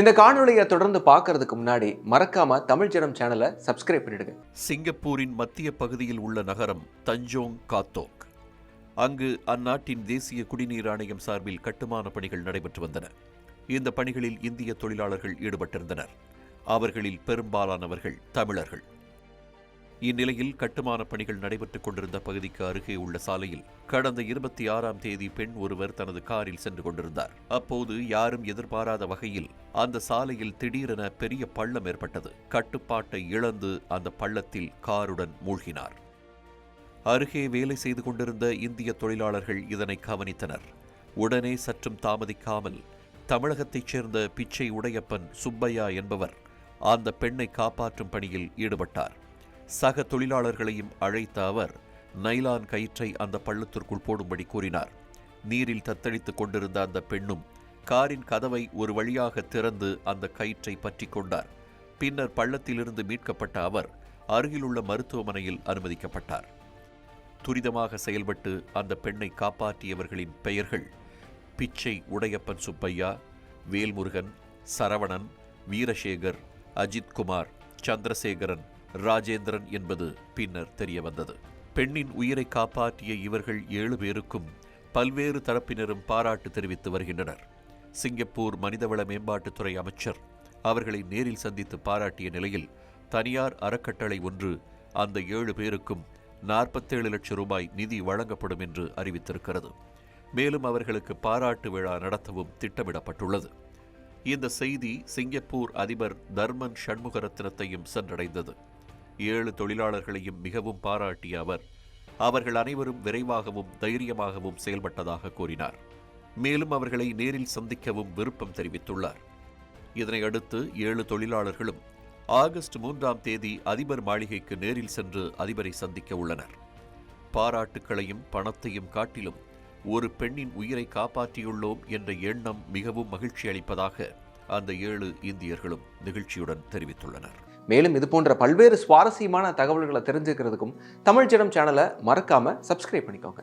இந்த காணொளியை தொடர்ந்து பார்க்கறதுக்கு முன்னாடி மறக்காம தமிழ் ஜனம் சேனலை சப்ஸ்கிரைப் பண்ணிடுங்க. சிங்கப்பூரின் மத்திய பகுதியில் உள்ள நகரம் தஞ்சோங் காத்தோக். அங்கு அந்நாட்டின் தேசிய குடிநீர் ஆணையம் சார்பில் கட்டுமான பணிகள் நடைபெற்று வந்தன. இந்த பணிகளில் இந்திய தொழிலாளர்கள் ஈடுபட்டிருந்தனர். அவர்களில் பெரும்பாலானவர்கள் தமிழர்கள். இந்நிலையில் கட்டுமான பணிகள் நடைபெற்றுக் கொண்டிருந்த பகுதிக்கு அருகே உள்ள சாலையில் கடந்த இருபத்தி ஆறாம் தேதி பெண் ஒருவர் தனது காரில் சென்று கொண்டிருந்தார். அப்போது யாரும் எதிர்பாராத வகையில் அந்த சாலையில் திடீரென பெரிய பள்ளம் ஏற்பட்டது. கட்டுப்பாட்டை இழந்து அந்த பள்ளத்தில் காருடன் மூழ்கினார். அருகே வேலை செய்து கொண்டிருந்த இந்திய தொழிலாளர்கள் இதனை கவனித்தனர். உடனே சற்றும் தாமதிக்காமல் தமிழகத்தைச் சேர்ந்த பிச்சை உடையப்பன் சுப்பையா என்பவர் அந்த பெண்ணை காப்பாற்றும் பணியில் ஈடுபட்டார். சக தொழிலாளர்களையும் அழைத்த அவர் நைலான் கயிற்றை அந்த பள்ளத்திற்குள் போடும்படி கூறினார். நீரில் தத்தளித்துக் கொண்டிருந்த அந்த பெண்ணும் காரின் கதவை ஒரு வழியாக திறந்து அந்த கயிற்றை பற்றி கொண்டார். பின்னர் பள்ளத்திலிருந்து மீட்கப்பட்ட அவர் அருகிலுள்ள மருத்துவமனையில் அனுமதிக்கப்பட்டார். துரிதமாக செயல்பட்டு அந்த பெண்ணை காப்பாற்றியவர்களின் பெயர்கள் பிச்சை உடையப்பன் சுப்பையா வேல்முருகன் சரவணன் வீரசேகர் அஜித்குமார் சந்திரசேகரன் ராஜேந்திரன் என்பது பின்னர் தெரியவந்தது. பெண்ணின் உயிரை காப்பாற்றிய இவர்கள் ஏழு பேருக்கும் பல்வேறு தரப்பினரும் பாராட்டு தெரிவித்து வருகின்றனர். சிங்கப்பூர் மனிதவள மேம்பாட்டுத்துறை அமைச்சர் அவர்களை நேரில் சந்தித்து பாராட்டிய நிலையில் தனியார் அறக்கட்டளை ஒன்று அந்த ஏழு பேருக்கும் நாற்பத்தேழு லட்சம் ரூபாய் நிதி வழங்கப்படும் என்று அறிவித்திருக்கிறது. மேலும் அவர்களுக்கு பாராட்டு விழா நடத்தவும் திட்டமிடப்பட்டுள்ளது. இந்த செய்தி சிங்கப்பூர் அதிபர் தர்மன் சண்முகரத்னத்தையும் சென்றடைந்தது. ஏழு தொழிலாளர்களையும் மிகவும் பாராட்டிய அவர் அவர்கள் அனைவரும் விரைவாகவும் தைரியமாகவும் செயல்பட்டதாக கூறினார். மேலும் அவர்களை நேரில் சந்திக்கவும் விருப்பம் தெரிவித்துள்ளார். இதனையடுத்து ஏழு தொழிலாளர்களும் ஆகஸ்ட் மூன்றாம் தேதி அதிபர் மாளிகைக்கு நேரில் சென்று அதிபரை சந்திக்க உள்ளனர். பாராட்டுக்களையும் பணத்தையும் காட்டிலும் ஒரு பெண்ணின் உயிரை காப்பாற்றியுள்ளோம் என்ற எண்ணம் மிகவும் மகிழ்ச்சி அளிப்பதாக அந்த ஏழு இந்தியர்களும் நிகழ்ச்சியுடன் தெரிவித்துள்ளனர். மேலும் இது போன்ற பல்வேறு சுவாரஸ்யமான தகவல்களை தெரிஞ்சுக்கிறதுக்கும் தமிழ் ஜனம் சேனலை மறக்காம சப்ஸ்கிரைப் பண்ணிக்கோங்க.